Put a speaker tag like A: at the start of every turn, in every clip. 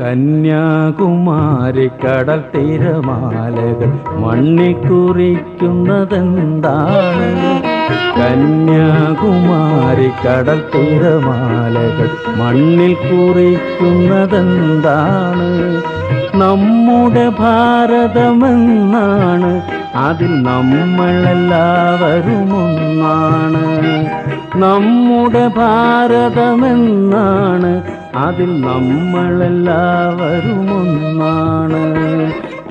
A: കന്യാകുമാരി കടൽ തിരമാലകൾ മണ്ണി കുറിക്കുന്നതെന്താണ്? കന്യാകുമാരി കടൽ തീരമാലകൾ മണ്ണിൽ കുറിക്കുന്നതെന്താണ്? നമ്മുടെ ഭാരതമെന്നാണ്. അതിൽ നമ്മളെല്ലാവരും ഒന്നാണ് നമ്മുടെ ഭാരതമെന്നാണ്. അതിൽ നമ്മളെല്ലാവരും ഒന്നാണ്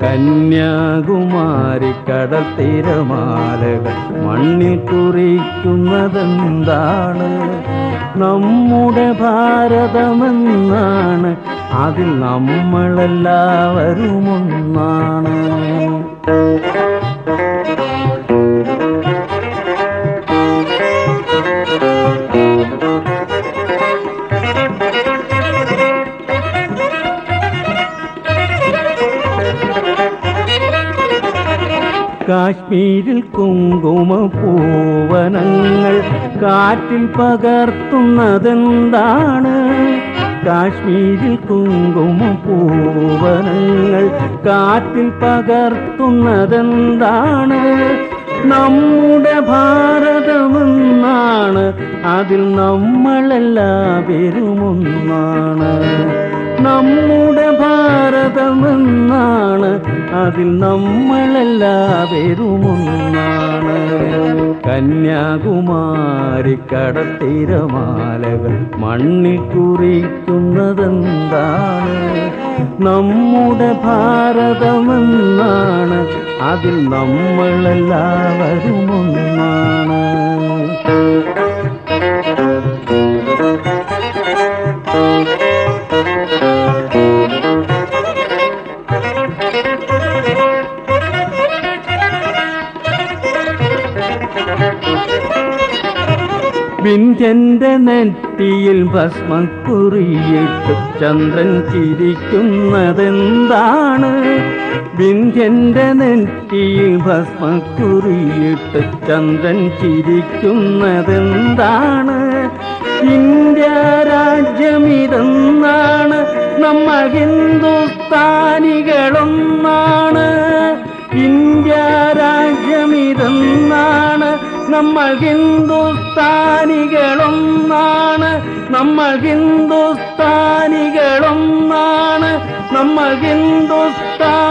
A: കന്യാകുമാരി കടൽ തിരമാലകൾ മണ്ണിൽ കുറിക്കുന്നതെന്താണ് നമ്മുടെ ഭാരതമെന്നാണ്. അതിൽ നമ്മളെല്ലാവരും ഒന്നാണ്. കാശ്മീരിൽ കുങ്കുമ പൂവനങ്ങൾ കാറ്റിൽ പകർത്തുന്നതെന്താണ്? കാശ്മീരിൽ കുങ്കുമ പൂവനങ്ങൾ കാറ്റിൽ പകർത്തുന്നതെന്താണ്? നമ്മുടെ ഭാരതമെന്നാണ് അതിൽ നമ്മളെല്ലാവരും ഒന്നാണ് നമ്മുടെ ഭാരതമെന്നാണ് അതിൽ നമ്മളെല്ലാവരും ഒന്നാണ് കന്യാകുമാരി കടത്തിരമാലകൾ മണ്ണി കുറിക്കുന്നതെന്താണ് നമ്മുടെ ഭാരതമെന്നാണ്. അതിൽ നമ്മളെല്ലാവരും വിന്ധ്യന്റെ നെറ്റിയിൽ ഭസ്മക്കുറിയിട്ട് ചന്ദ്രൻ ചിരിക്കുന്നതെന്താണ്? വിന്ധ്യന്റെ നെറ്റിയിൽ ഭസ്മക്കുറിയിട്ട് ചന്ദ്രൻ ചിരിക്കുന്നതെന്താണ്? ഇന്ത്യ രാജ്യമിതെന്നാണ് നമ്മ ഹിന്ദുസ്ഥാനികളൊന്നാണ് നമ്മൾ ഹിന്ദുസ്ഥാനികളൊന്നാണ് നമ്മൾ ഹിന്ദുസ്ഥാനികളൊന്നാണ് നമ്മൾ ഹിന്ദുസ്ഥാനി